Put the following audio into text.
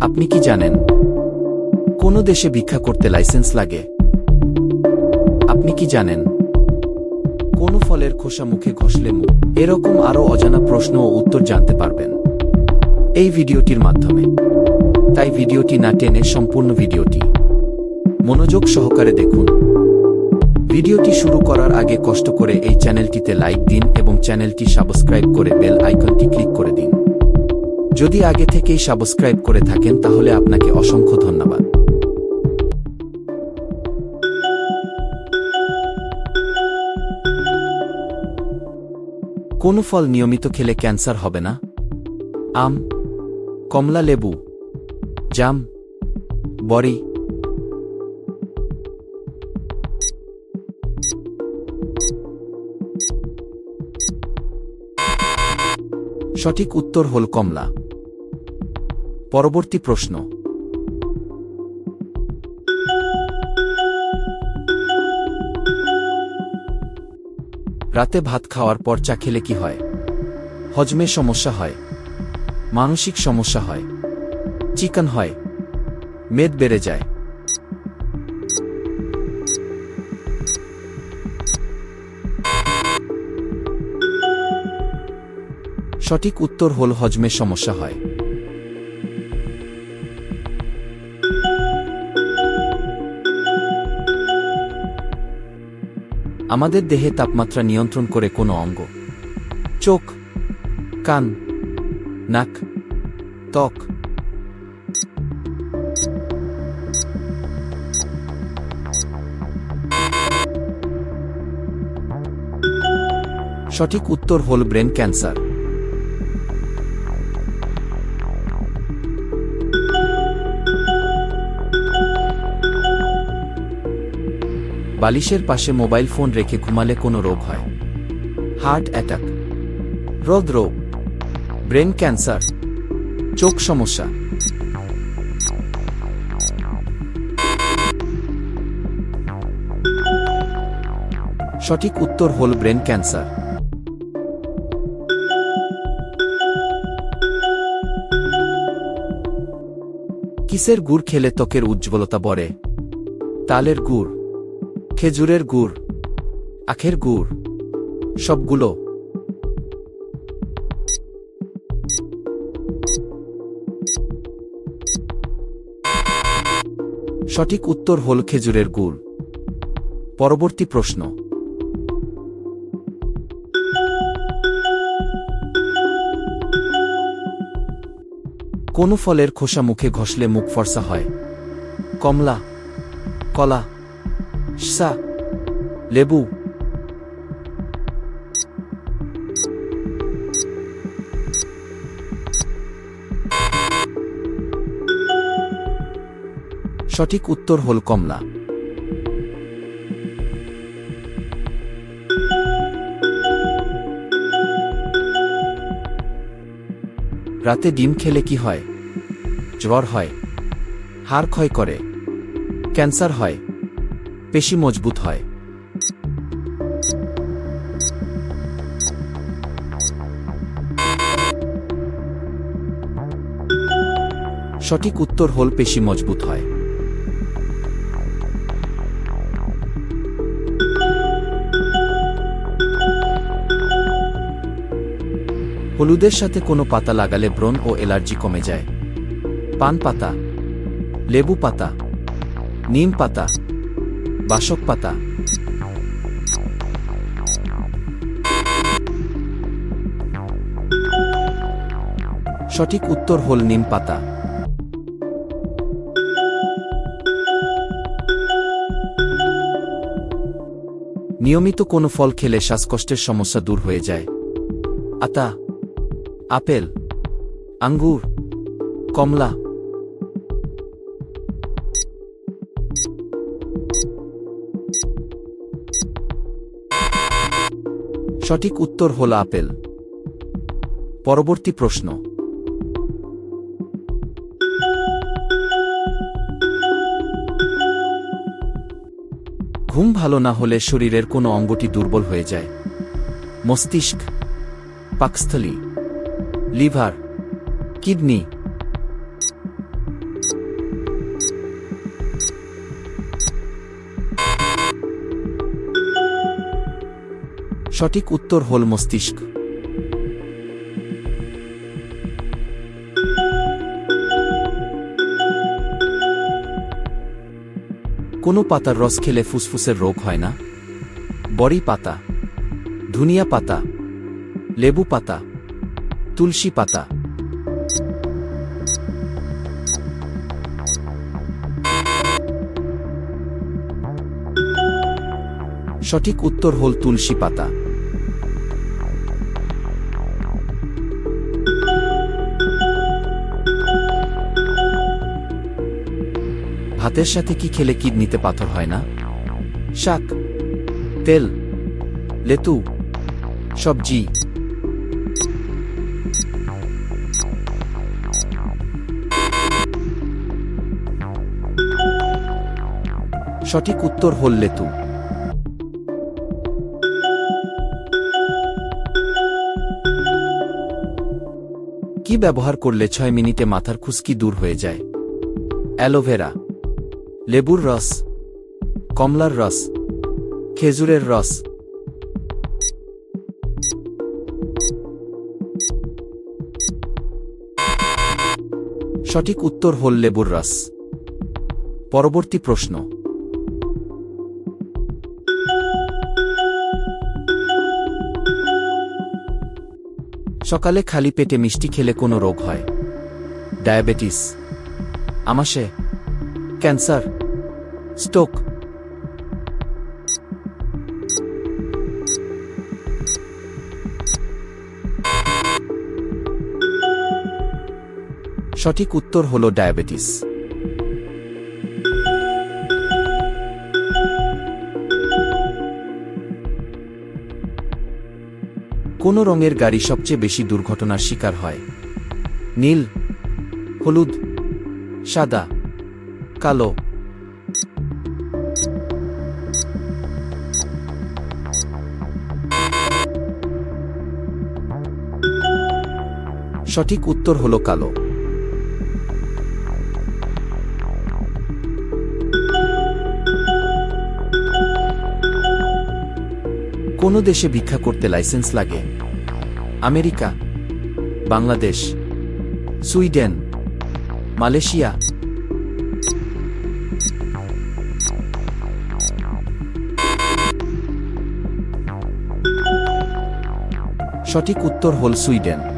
আপনি কি জানেন? কোন দেশে ভিক্ষা করতে লাইসেন্স লাগে? আপনি কি জানেন? কোন ফলের খোসা মুখে ঘষলে মুখ এরকম আরও অজানা প্রশ্ন ও উত্তর জানতে পারবেন। এই ভিডিওটির মাধ্যমে। তাই ভিডিওটি না টেনে সম্পূর্ণ ভিডিওটি। মনোযোগ সহকারে দেখুন। ভিডিওটি শুরু করার আগে কষ্ট করে এই চ্যানেলটিতে লাইক দিন এবং চ্যানেলটি সাবস্ক্রাইব করে বেল আইকনটি ক্লিক করে দিন। যদি আগে থেকেই সাবস্ক্রাইব করে থাকেন, তাহলে আপনাকে অসংখ্য ধন্যবাদ। কোন ফল নিয়মিত খেলে ক্যান্সার হবে না? আম, কমলা লেবু, জাম, বড়ি। সঠিক উত্তর হল কমলা। পরবর্তী প্রশ্ন। রাতে ভাত খাওয়ার পর চা খেলে কি হয়? হজমে সমস্যা হয়। মানসিক সমস্যা হয়। চিকন হয়। মেদ বেড়ে যায়। সঠিক উত্তর হল হজমে সমস্যা হয়। আমাদের দেহে তাপমাত্রা নিয়ন্ত্রণ করে কোনো অঙ্গ। চোখ, কান, নাক, ত্বক। সঠিক উত্তর হল ব্রেন ক্যান্সার। বালিশের পাশে মোবাইল ফোন রেখে ঘুমালে কোনো রোগ হয়। হার্ট অ্যাটাক, হৃদরোগ, ব্রেন ক্যান্সার, চোখ সমস্যা। সঠিক উত্তর হল ব্রেন ক্যান্সার। কিসের গুড় খেলে ত্বকের উজ্জ্বলতা বড়ে? তালের গুড় খেজুরের গুড়, আখের গুড়, সবগুলো। সঠিক উত্তর হল খেজুরের গুড়। পরবর্তী প্রশ্ন। কোন ফলের খোসা মুখে ঘষলে মুখ ফর্সা হয়? কমলা, কলা সা লেবু সঠিক উত্তর হল কমলা। রাতে ডিম খেলে কি হয়? জ্বর হয়। হাড় ক্ষয় করে। ক্যান্সার হয়। পেশি মজবুত হয়। সঠিক উত্তর হল পেশি মজবুত হয়। হলুদের সাথে কোনো পাতা লাগালে ব্রণ ও অ্যালার্জি কমে যায়। পান পাতা, লেবু পাতা, নিম পাতা বাসক পাতা। সঠিক উত্তর হল নিম পাতা। নিয়মিত কোনো ফল খেলে শ্বাসকষ্টের সমস্যা দূর হয়ে যায়। আতা, আপেল, আঙ্গুর, কমলা সঠিক উত্তর হল আপেল। পরবর্তী প্রশ্ন। ঘুম ভালো না হলে শরীরের কোনো অঙ্গটি দুর্বল হয়ে যায়। মস্তিষ্ক, পাকস্থলী, লিভার, কিডনি সঠিক উত্তর হল মস্তিষ্ক। কোনো পাতার রস খেলে ফুসফুসের রোগ হয় না। বড়ি পাতা, ধুনিয়া পাতা, লেবু পাতা, তুলসী পাতা। সঠিক উত্তর হল তুলসী পাতা। ভাতের সাথে কি খেলে কিডনিতে পাথর হয় না? শাক, তেল, লেতু, সবজি। সঠিক উত্তর হল লেতু। কি ব্যবহার করলে ছয় মিনিটে মাথার খুশকি দূর হয়ে যায়? অ্যালোভেরা। লেবুর রস, কমলার রস, খেজুরের রস। সঠিক উত্তর হল লেবুর রস। পরবর্তী প্রশ্ন। সকালে খালি পেটে মিষ্টি খেলে কোনো রোগ হয়? ডায়াবেটিস আমাশে ক্যান্সার, স্ট্রোক। সঠিক উত্তর হল ডায়াবেটিস। কোন রঙের গাড়ি সবচেয়ে বেশি দুর্ঘটনার শিকার হয়। নীল, হলুদ, সাদা। কালো। সঠিক উত্তর হল কালো। কোন দেশে ভিক্ষা করতে লাইসেন্স লাগে? আমেরিকা, বাংলাদেশ, সুইডেন, মালয়েশিয়া সঠিক উত্তর হল সুইডেন।